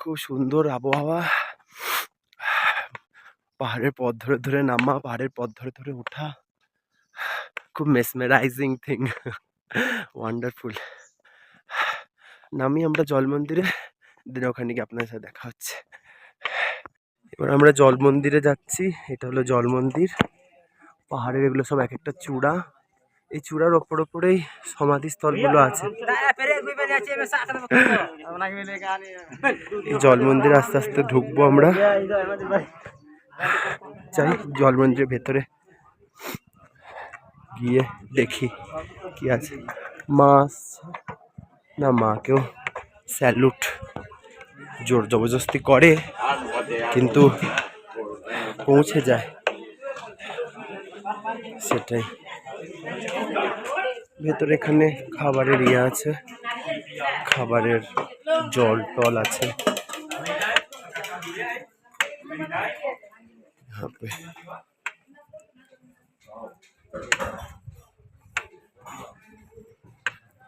খুব সুন্দর আবহাওয়া। পাহাড়ের পথ ধরে ধরে নামা, পাহাড়ের পথ ধরে ধরে ওঠা। খুব মেসমেরাইজিং থিং ওয়ান্ডারফুল নামি আমরা জল মন্দিরে, দিন ওখানে গিয়ে আপনার সাথে দেখা হচ্ছে। এবার আমরা জল মন্দিরে যাচ্ছি, এটা হলো জল মন্দির। পাহাড়ের এগুলো সব এক একটা চূড়া। এই চূড়ার ওপর ওপরেই সমাধিস্থলগুলো আছে। এই জল মন্দিরে আস্তে আস্তে ঢুকবো আমরা। চাই জল মন্দিরের ভেতরে গিয়ে দেখি কি আছে। মা আসছে। না মাকেও স্যালুট। জোর জবরদস্তি করে কিন্তু পৌঁছে যায়। সেটাই। ভেতরে এখানে খাবারের ইয়ে আছে। খাবারের জল টল আছে।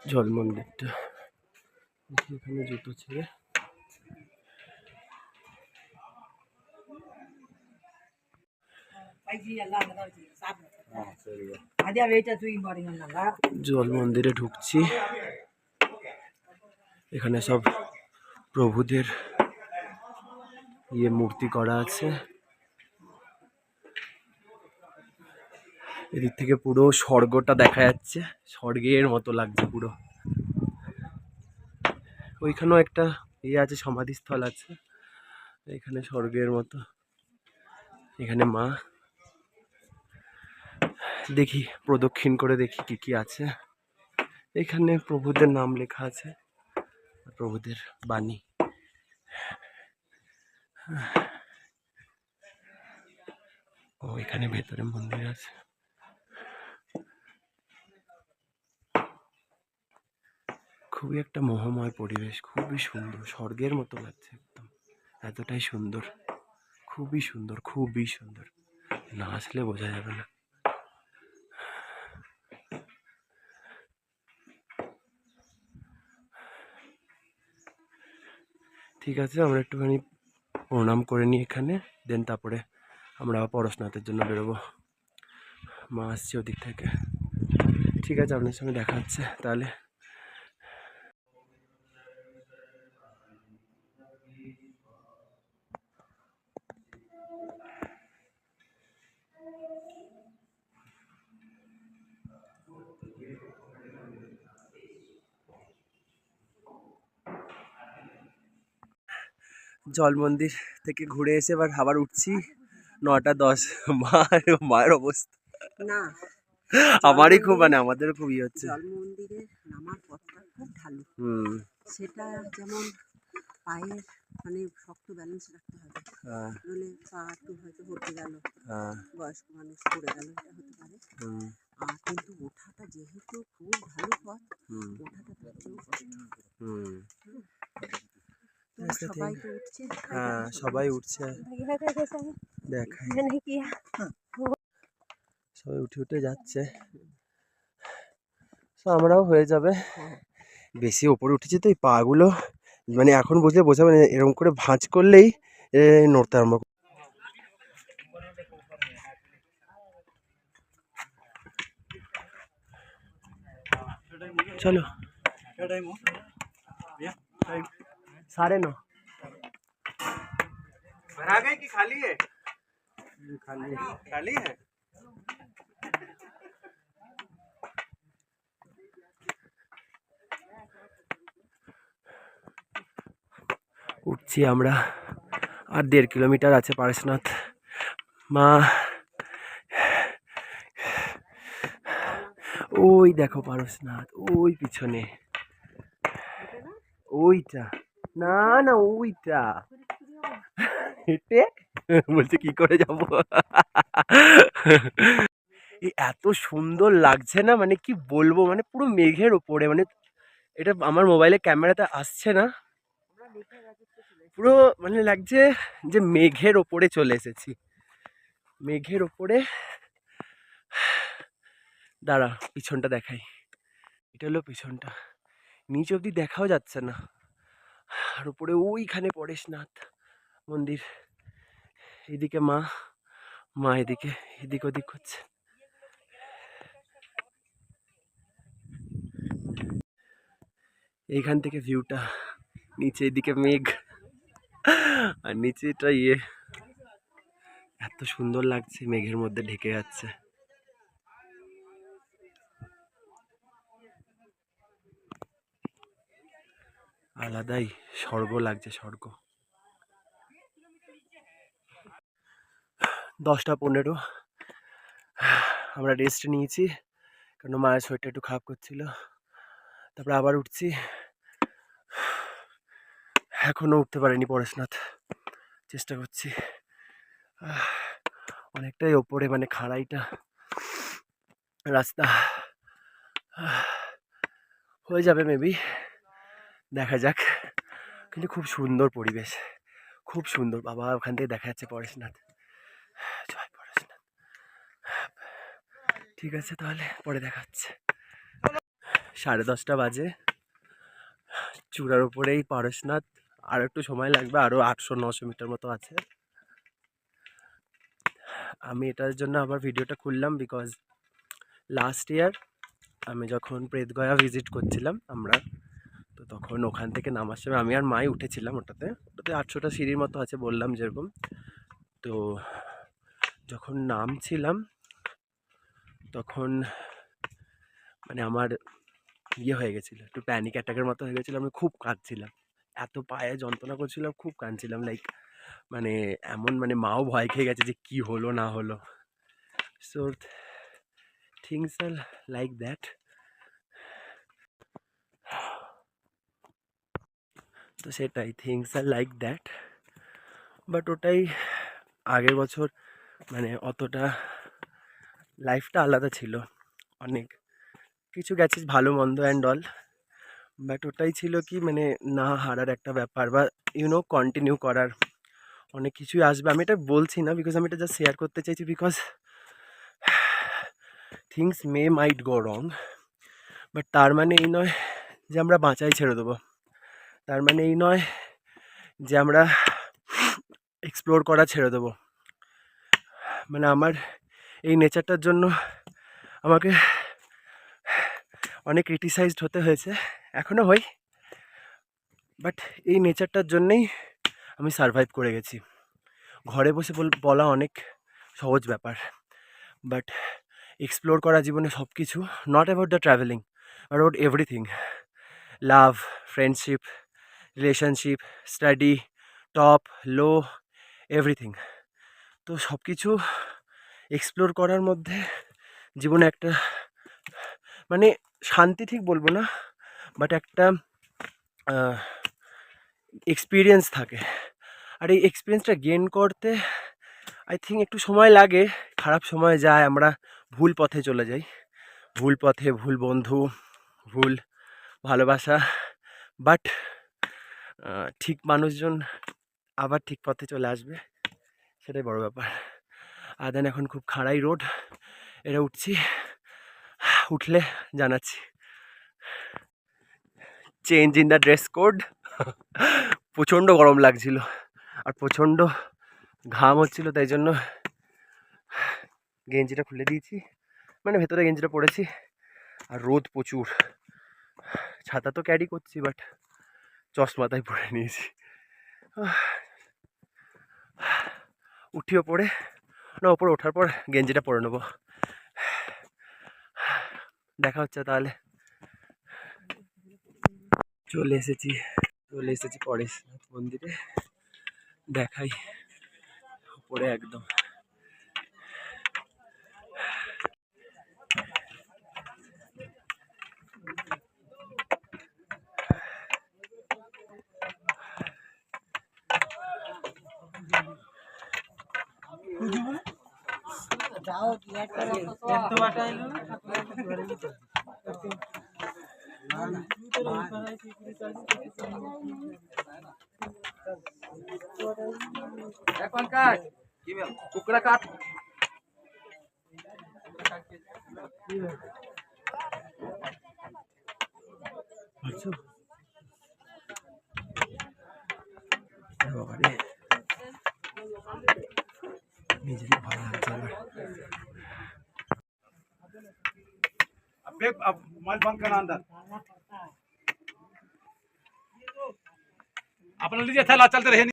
জল মন্দিরটা। এখানে জুতো ছেড়ে। আল্লাহ জল মন্দিরে ঢুকছি। এখানে সব প্রভুদের ইয়ে মূর্তি করা আছে। এদিক থেকে পুরো স্বর্গটা দেখা যাচ্ছে। স্বর্গের মতো লাগছে পুরো। ওইখানেও একটা ইয়ে আছে, সমাধিস্থল আছে। এখানে স্বর্গের মতো। এখানে মা দেখি, প্রদক্ষিণ করে দেখি কি কি আছে। এখানে প্রভুদের নাম লেখা আছে, প্রভুদের বাণী। ও, এখানে ভেতরে মন্দির আছে। খুবই একটা মোহময় পরিবেশ, খুবই সুন্দর, স্বর্গের মতো লাগছে একদম। এতটাই সুন্দর, খুবই সুন্দর খুবই সুন্দর। না আসলে বোঝা যাবে না। ঠিক আছে, আমরা একটুখানি প্রণাম করে নিই এখানে, দেন তারপরে আমরা পড়াশোনাতের জন্য বেরোবো। মা আসছে ওদিক থেকে। ঠিক আছে আপনার সঙ্গে দেখা হচ্ছে, তাহলে। জল মন্দির থেকে ঘুরে এসে এবার আবার উঠছি। নটা দশ। মার মায়ের অবস্থা। না। আমারই খুব মানে আমাদেরও খুব ইয়ে হচ্ছে। জল মন্দিরে নামার পথটা খুব ঢালু। হুম। সেটা যেমন পায়ের মানে শক্ত ব্যালেন্স রাখতে হবে। হ্যাঁ। পা একটু হয়তো হতে গেল। হ্যাঁ। বয়স্ক মানুষ পড়ে গেল এটা হতে পারে। আর কিন্তু ওঠাটা যেহেতু খুব ঢালু পথ ওঠাটা তার চেয়েও কষ্ট হুম তো আচ্ছা, ঠিক সবাই তো উঠছে হ্যাঁ সবাই উঠছে। দেখাই। সবাই উঠে উঠে যাচ্ছে। তো আমরাও হয়ে যাবে। বেশি ওপরে উঠেছি তো এই পাগুলো। মানে এখন বুঝলে বোঝাবে না এরকম করে ভাঁজ করলেই এ নড়তে আরম্ভ করে। চলো। साढ़े नौ भरा गए कि खाली है खाली खाली है উঠছি আমরা আর দেড় কিলোমিটার আছে পারশনাথ মা ওই দেখো পারশনাথ ওই পিছনে ওইটা না না, ওইটা। হেঁটে বলছে, কি করে যাব? এত সুন্দর লাগছে না? মানে কি বলব? মানে পুরো মেঘের ওপরে মানে এটা আমার মোবাইলে ক্যামেরাতে আসছে না। পুরো মানে লাগছে যে মেঘের ওপরে চলে এসেছি। মেঘের ওপরে। দাঁড়া, পিছনটা দেখাই। এটা হলো পিছনটা। নিচ অবধি দেখাও যাচ্ছে না। আর উপরে ওইখানে পরেশনাথ মন্দির। এদিকে মা মা এদিকে এদিক ওদিক হচ্ছে এইখান থেকে ভিউটা, নিচে এদিকে মেঘ আর নিচেটা ইয়ে। এত সুন্দর লাগছে, মেঘের মধ্যে ঢেকে যাচ্ছে। আলাদাই স্বর্গ লাগছে, স্বর্গ। দশটা পনেরো। আমরা রেস্ট নিয়েছি কারণ মায়ের শরীরটা একটু খারাপ করছিল। তারপরে আবার উঠছি। এখনও উঠতে পারিনি পরেশনাথ। চেষ্টা করছি। অনেকটাই ওপরে মানে খাড়াইটা রাস্তা। হয়ে যাবে মেবি দেখা যাক। কিন্তু খুব সুন্দর পরিবেশ। খুব সুন্দর। বাবা ওখান থেকে দেখা যাচ্ছে পরেশনাথ। জয় পরেশনাথ। ঠিক আছে তাহলে পরে দেখা হচ্ছে। সাড়ে দশটা বাজে। চূড়ার উপরেই পরেশনাথ। আর একটু সময় লাগবে আরও আটশো নশো মিটার মতো আছে। আমি এটার জন্য আবার ভিডিওটা খুললাম বিকজ লাস্ট ইয়ার আমি যখন প্রেতগয়া ভিজিট করছিলাম আমরা তো তখন ওখান থেকে নামার সময় আমি আর মাই উঠেছিলাম ওটাতে। ওটাতে আটশোটা সিঁড়ির মতো আছে বললাম যেরকম। তো যখন নামছিলাম, তখন মানে আমার ইয়ে হয়ে গেছিল, একটু প্যানিক অ্যাটাকের মতো হয়ে গেছিল, আমি খুব কাঁদছিলাম। এত পায়ে যন্ত্রণা করছিলাম, খুব কাঁদছিলাম লাইক মানে এমন মানে মাও ভয় খেয়ে গেছে যে কি হলো না হলো। So things are like that তো সেটাই things are like that but ওটাই আগের বছর মানে অতটা লাইফটা আলাদা ছিল। অনেক কিছু গেছিস ভালো, মন্দ অ্যান্ড অল বাট ওটাই ছিল কি মানে না হারার একটা ব্যাপার বা ইউনো কন্টিনিউ করার। অনেক কিছুই আসবে। আমি এটা বলছি না বিকজ আমি এটা জাস্ট শেয়ার করতে চাইছি because things may might go wrong but তার মানে এই নয় যে আমরা বাঁচাই ছেড়ে দেবো। তার মানে এই নয় যে আমরা এক্সপ্লোর করা ছেড়ে দেবো। মানে আমার এই নেচারটার জন্য আমাকে অনেক ক্রিটিসাইজড হতে হয়েছে এখনও হই বাট এই নেচারটার জন্যেই আমি সারভাইভ করে গেছি। ঘরে বসে বল- অনেক সহজ ব্যাপার। বাট এক্সপ্লোর করা জীবনে সব কিছু not about the travelling about everything love friendship relationship study top low everything তো সব কিছু এক্সপ্লোর করার মধ্যে জীবনে একটা মানে শান্তি ঠিক বলব না বাট একটা এক্সপিরিয়েন্স থাকে। আর এই এক্সপিরিয়েন্সটা গেন করতে আই থিঙ্ক একটু সময় লাগে, খারাপ সময় যায়, আমরা ভুল পথে চলে যাই। ভুল পথে ভুল বন্ধু, ভুল ভালোবাসা বাট ঠিক মানুষজন আবার ঠিক পথে চলে আসবে, সেটাই বড় ব্যাপার। আর দেন এখন খুব খাড়াই রোড এটা উঠছি, উঠলে জানাচ্ছি। Change in the dress code প্রচণ্ড গরম লাগছিল, আর প্রচণ্ড ঘাম হচ্ছিল, তাই জন্য গেঞ্জিটা খুলে দিয়েছি। মানে ভেতরে গেঞ্জিটা পরেছি, আর রোদ প্রচুর। ছাতা তো ক্যারি করছি বাট চশমাতাই পরে নিয়েছি। উঠিও পরে না ওপরে ওঠার পর গেঞ্জিটা পরে নেব। দেখা হচ্ছে তাহলে। চলে এসেছি চলে এসেছি পরেশনাথ মন্দিরে। দেখাই, উপরে একদম। এখন কাট টুকরা কাট পারছ বাবারে নিজেরই ভালো লাগছে আমার अब देख अब मोबाइल बंद करना अंदर अपना लीजिए थैला चलते रहे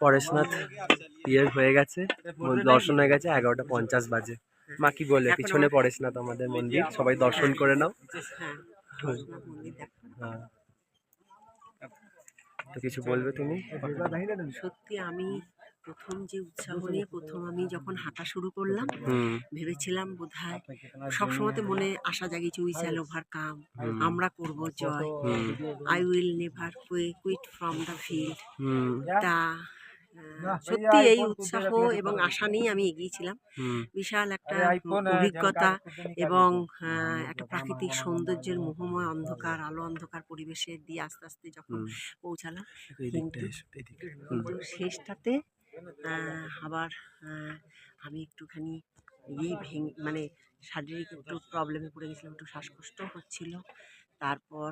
পরেশনাথ বিয়ের হয়ে গেছে দর্শন হয়ে গেছে এগারোটা পঞ্চাশ বাজে। মা কি বলে? পিছনে পরেশনাথ আমাদের মন্দির সবাই দর্শন করে নাও। হ্যাঁ পরশুনাথ মন্দির দেখো হ্যাঁ তো কিছু বলবে তুমি? সত্যি আমি প্রথম যে উৎসাহ নিয়ে প্রথম আমি যখন হাঁটা শুরু করলাম ভেবেছিলাম বোধ হয় সবসময় মনে আশা জাগিয়েছে উই শ্যাল ওভার কাম আমরা করব জয়। I will never quit from the field তা সত্যি এই উৎসাহ এবং আশা নিয়ে আমি এগিয়েছিলাম। বিশাল একটা অভিজ্ঞতা এবং একটা প্রাকৃতিক সৌন্দর্যের মোহময় অন্ধকার আলো অন্ধকার পরিবেশে দিয়ে আস্তে আস্তে যখন পৌঁছালাম কিন্তু শেষটাতে আবার আমি একটুখানি ইয়ে ভেঙে মানে শারীরিক একটু প্রবলেমে পড়ে গেছিলাম একটু শ্বাসকষ্ট হচ্ছিল। তারপর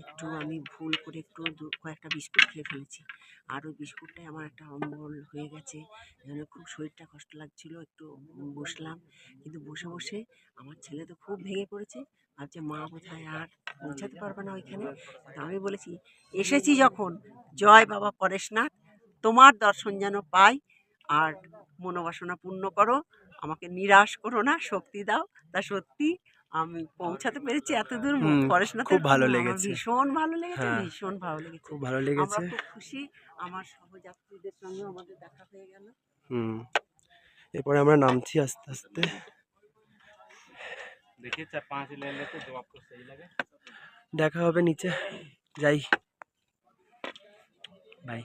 একটু আমি ভুল করে একটু কয়েকটা বিস্কুট খেয়ে ফেলেছি। আর ওই বিস্কুটটাই আমার একটা অম্বল হয়ে গেছে। যেন খুব শরীরটা কষ্ট লাগছিল, একটু বসলাম। কিন্তু বসে বসে আমার ছেলে তো খুব ভেঙে পড়েছে। ভাবছে মা বোধহয় আর পৌঁছাতে পারবে না ওইখানে। তো আমি বলেছি, এসেছি যখন। জয় বাবা পরেশনাথ। তোমার দর্শন যেন পাই। আর মনোবাসনা পূর্ণ করো। আমাকে নিরাশ করো না, শক্তি দাও। তা সত্যি আমি পৌঁছাতে পেরেছি এত দূর পড়াশোনা খুব ভালো লেগেছে। ভীষণ ভালো লেগেছে হ্যাঁ, ভীষণ ভালো লেগেছে। খুব ভালো লেগেছে। খুশি আমার সহযাত্রীদের সঙ্গে আমাদের দেখা হয়ে গেল। হুম এরপরে আমরা নামছি আস্তে আস্তে। দেখা হবে নিচে যাই। বাই।